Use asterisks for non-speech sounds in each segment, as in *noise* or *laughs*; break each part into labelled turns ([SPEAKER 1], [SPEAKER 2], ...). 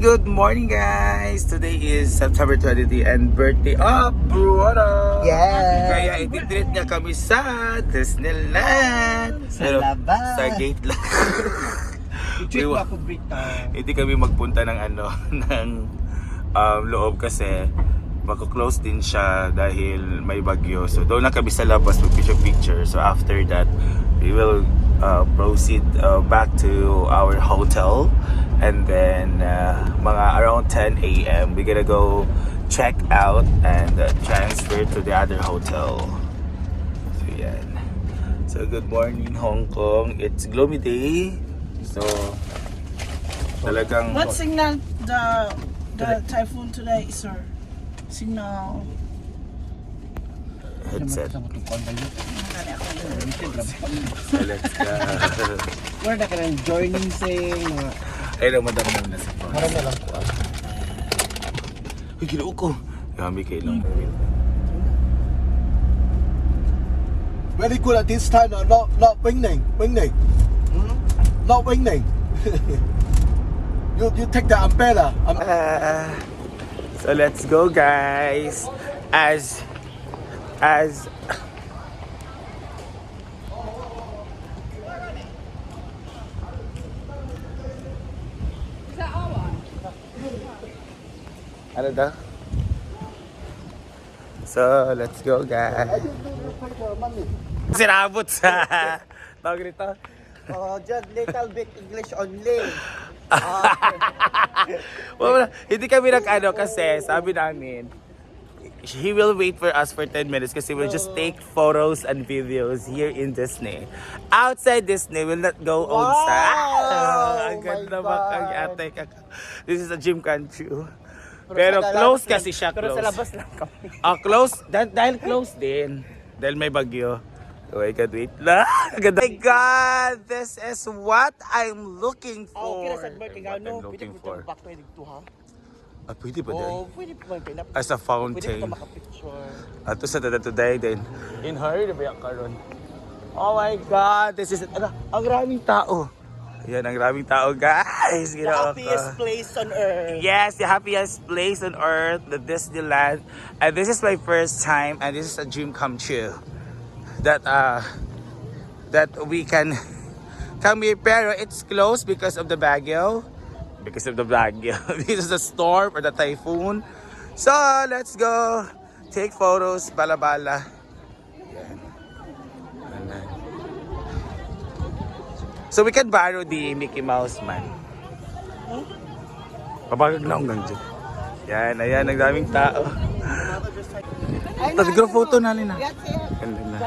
[SPEAKER 1] good morning guys! Today is September 23 and birthday of Bruno!
[SPEAKER 2] Yes!
[SPEAKER 1] Kaya ititreat niya kami sa Disneyland!
[SPEAKER 2] Sa
[SPEAKER 1] Pero,
[SPEAKER 2] labas.
[SPEAKER 1] Sa gate lang. *laughs*
[SPEAKER 2] Check
[SPEAKER 1] wa-
[SPEAKER 2] ako, Brita.
[SPEAKER 1] Hindi kami magpunta ng ano, *laughs* ng um, loob kasi mako-close din siya dahil may bagyo. So doon lang kami sa labas mag-picture-picture. So after that, we will uh, proceed uh, back to our hotel. And then uh, mga around 10 a.m. we're gonna go check out and uh, transfer to the other hotel. So yan. So good morning Hong Kong. It's gloomy day. So talagang
[SPEAKER 3] What signal the the typhoon today, sir? Signal.
[SPEAKER 1] headset.
[SPEAKER 2] Sa butong kong kayo.
[SPEAKER 3] Kani ako.
[SPEAKER 1] So let's go.
[SPEAKER 2] Wala na ka ng joining sing. mga-
[SPEAKER 1] Ay, na madam na sa phone.
[SPEAKER 2] Marami lang po.
[SPEAKER 1] Uy, ginoo ko. Gami kayo lang.
[SPEAKER 4] Very good at this time, uh, not not winning, winning,
[SPEAKER 2] Hmm?
[SPEAKER 4] not winning. *laughs* you you take the umbrella. Um,
[SPEAKER 1] Ah, so let's go guys. As as Ano daw? So, let's go guys. Sinabot sa *laughs* tawag nito.
[SPEAKER 2] Oh, just little bit English only. *laughs*
[SPEAKER 1] Wala, hindi kami nag-ano kasi sabi namin, he will wait for us for 10 minutes kasi we'll just take photos and videos here in Disney. Outside Disney, we'll not go outside. Ah, *laughs* ang
[SPEAKER 2] my
[SPEAKER 1] ganda ba ang ate This is a gym country. Pero close kasi siya,
[SPEAKER 2] Pero
[SPEAKER 1] close.
[SPEAKER 2] sa labas lang kami. *laughs*
[SPEAKER 1] Ah, close. Dahil, dahil close din. Dahil may bagyo. Oh my God, wait lang. Ang Ganda. Oh my God, this is what I'm looking for.
[SPEAKER 2] Oh, okay na sa
[SPEAKER 1] What? I'm
[SPEAKER 2] Pwede
[SPEAKER 1] looking for.
[SPEAKER 2] ito back pwede to, ha?
[SPEAKER 1] Ah, pwede ba din?
[SPEAKER 2] Oh, pwede pa man pinap.
[SPEAKER 1] As a
[SPEAKER 2] Pwede
[SPEAKER 1] fountain.
[SPEAKER 2] pa makapicture.
[SPEAKER 1] Ato sa tada today din. In hurry na ba karon? Oh my God, this is ano, ang raming tao. Yan, ang raming tao, guys.
[SPEAKER 2] The
[SPEAKER 1] ko.
[SPEAKER 2] happiest place on earth.
[SPEAKER 1] Yes, the happiest place on earth, the Disneyland. And this is my first time, and this is a dream come true. That uh, that we can *laughs* come here, pero it's closed because of the Baguio. Because of the Baguio. *laughs* this is the storm or the typhoon. So let's go take photos, bala-bala. So we can borrow the Mickey Mouse man. Papagag na hanggang dyan. Yan, ayan, ang daming tao. Tagro photo na rin na. Ganda na.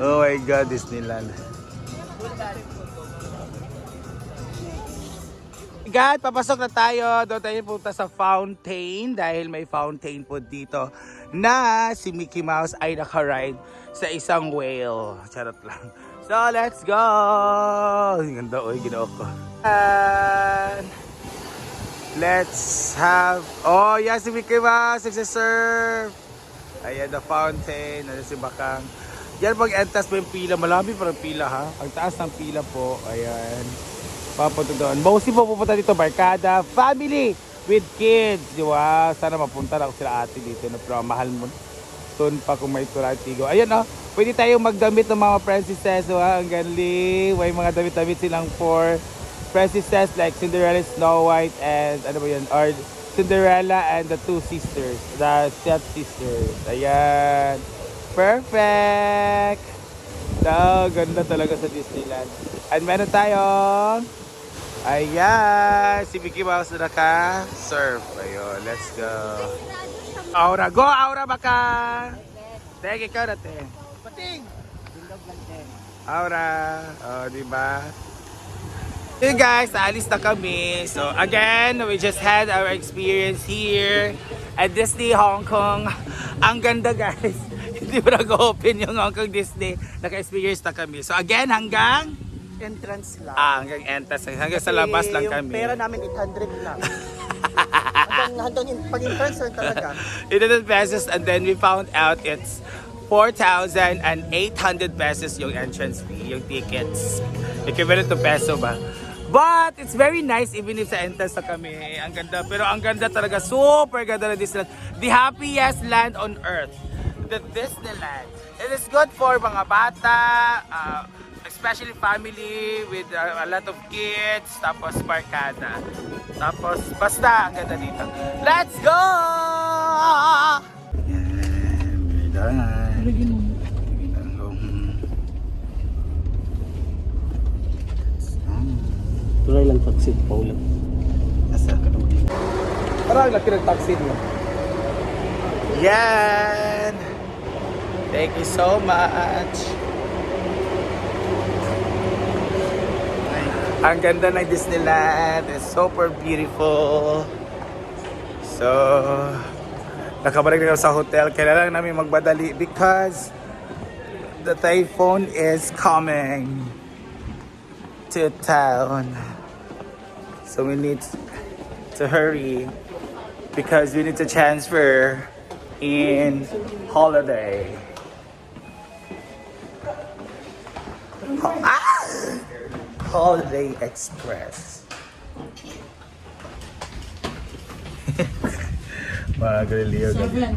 [SPEAKER 1] Oh my God, Disneyland. God, papasok na tayo. Doon tayo punta sa fountain dahil may fountain po dito na si Mickey Mouse ay nakaride sa isang whale. Charot lang. So, let's go! Ang ganda, oy, ginoo ko. And let's have... Oh, yeah, si Mickey Mouse, nagsisurf. Ayan, the fountain. Ayan si Bakang. Yan, pag entas mo yung pila. Malami pa ang pila, ha? Ang taas ng pila po. Ayan. Papunta doon. Mostly po pupunta dito, barkada, family with kids. Di ba? Sana mapunta ako sila ate dito. No? Pero mahal mo. Doon pa kung may turatigo. Ayan, oh. Pwede tayong magdamit ng mga princesses. Oh, ha? Ang galing. May mga damit-damit silang for princesses like Cinderella, Snow White, and ano ba yun? Or Cinderella and the two sisters. The step sisters. Ayan. Perfect! No, ganda talaga sa Disneyland. And meron tayong Ayan, si Mickey Mouse na naka surf. Ayun, let's go. Aura, go Aura baka. Teka, ikaw na te.
[SPEAKER 2] Pating!
[SPEAKER 1] Aura, oh, di ba? Hey guys, alis na kami. So again, we just had our experience here at Disney Hong Kong. *laughs* Ang ganda guys. *laughs* Hindi pa nag-open yung Hong Kong Disney. Naka-experience na kami. So again, hanggang
[SPEAKER 2] Entrance lang.
[SPEAKER 1] ah, hanggang entrance, hanggang sa labas lang
[SPEAKER 2] yung
[SPEAKER 1] kami.
[SPEAKER 2] pera namin 800 lang. *laughs* hanggang, hanggang in, pag entrance lang talaga. *laughs*
[SPEAKER 1] 800 pesos and then we found out it's 4,800 pesos yung entrance fee, yung tickets. Equivalent to peso ba? But it's very nice even if sa entrance na kami. Ang ganda. Pero ang ganda talaga. Super ganda na Disneyland. The happiest land on earth. The Disneyland. It is good for mga bata, uh, especially family with uh, a lot of kids, tapos barkada. Tapos basta ang ganda dito. Let's go!
[SPEAKER 2] Tuloy lang taxi, Paula.
[SPEAKER 1] Asa?
[SPEAKER 2] Parang laki ng taxi niya.
[SPEAKER 1] Yan! Thank you so much! Ang ganda ng Disneyland. It's super beautiful. So, nakabalik na sa hotel. Kailangan namin magbadali because the typhoon is coming to town. So we need to hurry because we need to transfer in holiday. Ah! Holiday Express. Mga Galileo.
[SPEAKER 3] Seven.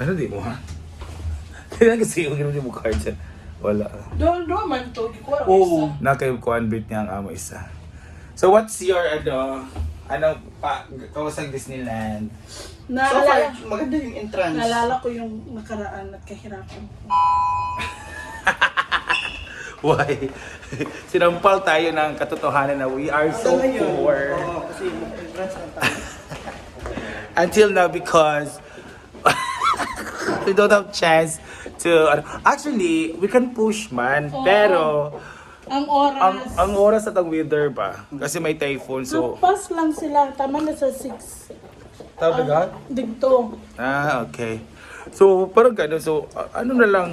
[SPEAKER 1] Ano di mo ha? Kailan kasi yung gano'n mo card dyan? Wala.
[SPEAKER 3] Doon, doon man to.
[SPEAKER 1] Oo. Nakay-kuan bit niya ang amo isa. So what's your ano, ano pa, kamusang Disneyland?
[SPEAKER 2] So far,
[SPEAKER 3] Naalala,
[SPEAKER 2] maganda yung entrance.
[SPEAKER 3] naalala ko yung nakaraan at kahirapan ko.
[SPEAKER 1] Why? Sinampal tayo ng katotohanan na we are so poor.
[SPEAKER 2] Oo, kasi yung entrance lang tayo. *laughs*
[SPEAKER 1] Until now because *laughs* we don't have chance to ano, actually we can push man
[SPEAKER 3] Oo.
[SPEAKER 1] pero
[SPEAKER 3] Ang oras.
[SPEAKER 1] ang ang oras at ang weather ba kasi may typhoon so
[SPEAKER 3] Nagpas lang sila. Tama na sa 6.
[SPEAKER 1] talaga
[SPEAKER 3] Digto.
[SPEAKER 1] ah okay so parang gano'n so ano na lang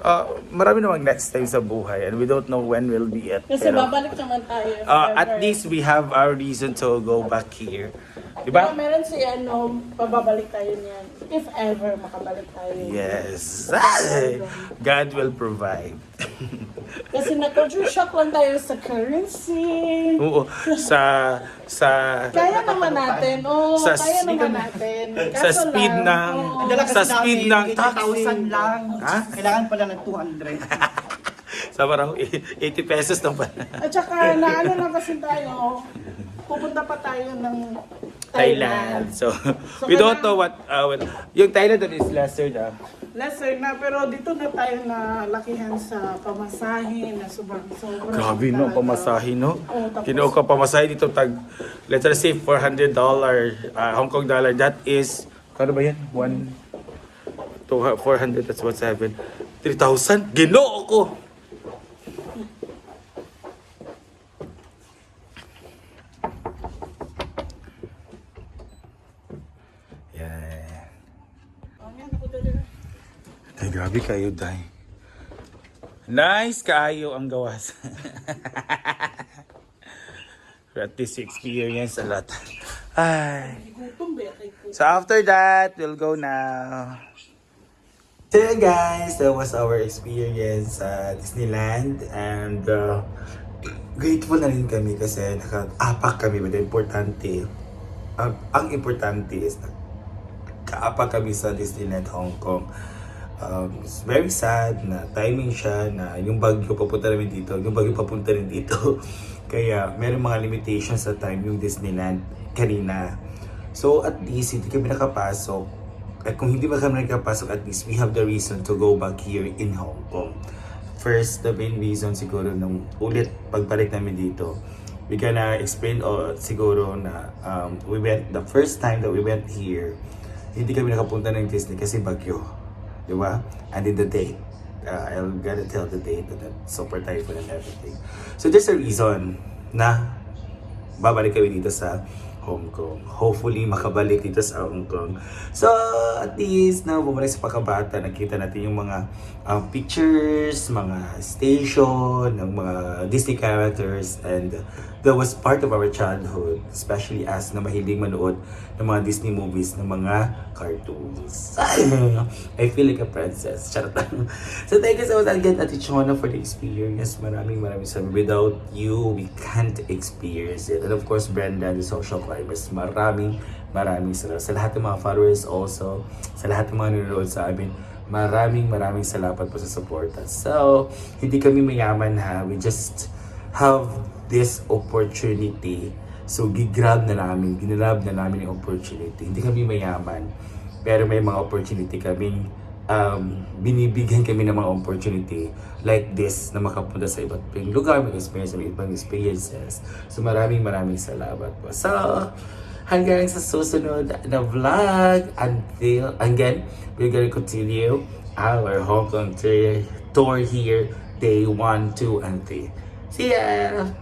[SPEAKER 1] uh, marami namang next time sa buhay and we don't know when will be it
[SPEAKER 3] Kasi
[SPEAKER 1] pero,
[SPEAKER 3] babalik naman tayo.
[SPEAKER 1] uh, at least we have our reason to go back here di
[SPEAKER 3] Diba?
[SPEAKER 1] ba
[SPEAKER 3] meron si ano, pababalik tayo niyan. If ever makabalik tayo.
[SPEAKER 1] yes *laughs* God will provide
[SPEAKER 3] Kasi na-culture shock lang tayo sa currency.
[SPEAKER 1] Oo, sa sa
[SPEAKER 3] Kaya naman natin. Oo,
[SPEAKER 1] Sa
[SPEAKER 3] kaya
[SPEAKER 1] speed-
[SPEAKER 3] naman natin.
[SPEAKER 1] sa
[SPEAKER 3] Kaso
[SPEAKER 1] speed
[SPEAKER 3] lang,
[SPEAKER 1] ng
[SPEAKER 3] oo.
[SPEAKER 2] Ang dala kasi
[SPEAKER 1] sa speed ng
[SPEAKER 2] namin,
[SPEAKER 1] taxi.
[SPEAKER 2] 80,000 lang.
[SPEAKER 1] Ha?
[SPEAKER 2] Kailangan pala ng 200.
[SPEAKER 1] sa parang 80 pesos lang pala.
[SPEAKER 3] At saka, naano lang kasi tayo, pupunta pa tayo ng
[SPEAKER 1] Thailand.
[SPEAKER 3] Thailand.
[SPEAKER 1] So, we don't know what uh, what- yung Thailand doon is lesser na.
[SPEAKER 3] Lesser na, pero dito na tayo na lakihan sa pamasahe na sobrang sobrang.
[SPEAKER 1] Grabe no, pamasahe no.
[SPEAKER 3] Tapos-
[SPEAKER 1] Kinuha ka pamasahe dito tag let's say 400 dollar Hong Kong dollar that is ano ba yan? 1 to 400 that's what 7 3,000 Ginoo ko. Yeah. Ay, grabe kayo, Day. Nice kaayo ang gawas. *laughs* At least experience a lot. Ay. So after that, we'll go now. So yun guys, that was our experience sa Disneyland and uh, grateful na rin kami kasi naka-apak kami but importante ang, ang importante is kaapak kami sa Disneyland Hong Kong. Um, it's very sad na timing siya na yung bagyo papunta namin dito, yung bagyo papunta rin dito. *laughs* Kaya meron mga limitations sa time yung Disneyland kanina. So at least hindi kami nakapasok. At kung hindi ba kami nakapasok, at least we have the reason to go back here in Hong Kong. First, the main reason siguro nung ulit pagbalik namin dito, we gonna explain o siguro na um, we went, the first time that we went here, hindi kami nakapunta ng Disney kasi bagyo. Di ba? And then the date. Uh, I'll gotta tell the date then super typhoon and everything. So there's a reason na babalik kami dito sa Hong Kong. Hopefully, makabalik dito sa Hong Kong. So, at least, na bumalik sa pagkabata, nakita natin yung mga um, pictures, mga station, ng mga Disney characters, and that was part of our childhood, especially as na mahilig manood ng mga Disney movies, ng mga cartoons. *laughs* I feel like a princess. Charot. *laughs* So, thank you so much again, Ate Chona, for the experience. Maraming maraming salamat. Without you, we can't experience it. And of course, Brenda, the social climbers. Maraming maraming salamat. Sa lahat ng mga followers also, sa lahat ng mga nanonood sa amin, maraming maraming salamat po sa support. So, hindi kami mayaman ha. We just have this opportunity. So, gigrab na namin, ginrab na namin yung opportunity. Hindi kami mayaman. Pero may mga opportunity kaming um, binibigyan kami ng mga opportunity like this na makapunta sa iba't ibang lugar, mag-experience ng ibang experiences. So maraming maraming salamat po. So, hanggang sa susunod na vlog until, again, we're gonna continue our Hong Kong tour here, day 1, 2, and 3. See ya!